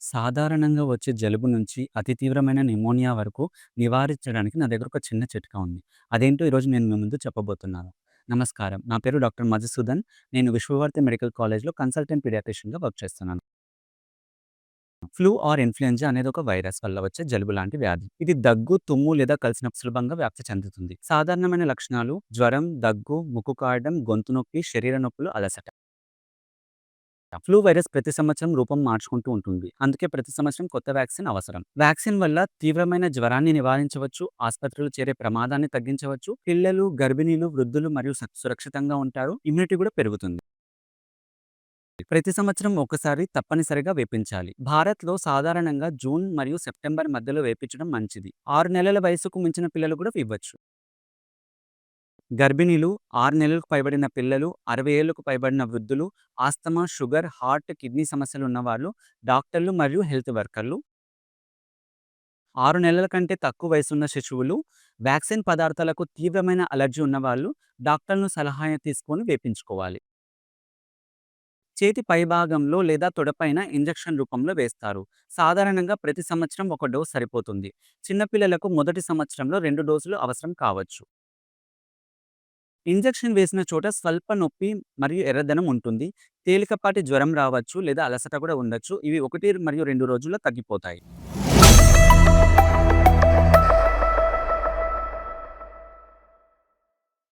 సాధారణంగా వచ్చే జలుబు నుంచి అతి తీవ్రమైన న్యూమోనియా వరకు నివారించడానికి నా దగ్గర ఒక చిన్న చిట్కా ఉంది. అదేంటో ఈరోజు నేను మీ ముందు చెప్పబోతున్నాను. నమస్కారం. నా పేరు డాక్టర్ మధుసూదన్. నేను విశ్వభారతి మెడికల్ కాలేజ్‌లో కన్సల్టెంట్ పీడియాట్రిషియన్‌గా వర్క్ చేస్తున్నాను. ఫ్లూ ఆర్ ఇన్‌ఫ్లుయెంజా అనేది ఒక వైరస్ వల్ల వచ్చే జలుబు లాంటి వ్యాధి. ఇది దగ్గు, తుమ్ము లేదా కలిసిన సులభంగా వ్యాప్తి చెందుతుంది. సాధారణమైన లక్షణాలు జ్వరం, దగ్గు, ముక్కు కాయడం గొంతు నొప్పి, శరీర నొప్పులు, అలసట. ఫ్లూ వైరస్ ప్రతి సంవత్సరం రూపం మార్చుకుంటూ ఉంటుంది. అందుకే ప్రతి సంవత్సరం కొత్త వ్యాక్సిన్ అవసరం. వ్యాక్సిన్ వల్ల తీవ్రమైన జ్వరాన్ని నివారించవచ్చు, ఆసుపత్రులు చేరే ప్రమాదాన్ని తగ్గించవచ్చు, పిల్లలు, గర్భిణీలు, వృద్ధులు మరియు సురక్షితంగా ఉంటారు. ఇమ్యూనిటీ కూడా పెరుగుతుంది. ప్రతి సంవత్సరం ఒకసారి తప్పనిసరిగా వేపించాలి. భారత్‌లో సాధారణంగా జూన్ మరియు సెప్టెంబర్ మధ్యలో వేపించడం మంచిది. ఆరు నెలల వయసుకు మించిన పిల్లలు కూడా ఇవ్వచ్చు. గర్భిణీలు, ఆరు నెలలకు పైబడిన పిల్లలు, 60 ఏళ్ళకు పైబడిన వృద్ధులు, ఆస్తమా, షుగర్, హార్ట్, కిడ్నీ సమస్యలు ఉన్నవాళ్ళు, డాక్టర్లు మరియు హెల్త్ వర్కర్లు ఆరు నెలల కంటే తక్కువ వయసున్న శిశువులు, వ్యాక్సిన్ పదార్థాలకు తీవ్రమైన అలర్జీ ఉన్నవాళ్ళు డాక్టర్లను సలహా తీసుకొని వేపించుకోవాలి. చేతి పైభాగంలో లేదా తొడపైన ఇంజెక్షన్ రూపంలో వేస్తారు. సాధారణంగా ప్రతి సంవత్సరం ఒక డోస్ సరిపోతుంది. చిన్నపిల్లలకు మొదటి సంవత్సరంలో రెండు డోసులు అవసరం కావచ్చు. ఇంజెక్షన్ వేసిన చోట స్వల్ప నొప్పి మరియు ఎర్రదనం ఉంటుంది. తేలికపాటి జ్వరం రావచ్చు లేదా అలసట కూడా ఉండొచ్చు. ఇవి ఒకటి మరియు రెండు రోజుల్లో తగ్గిపోతాయి.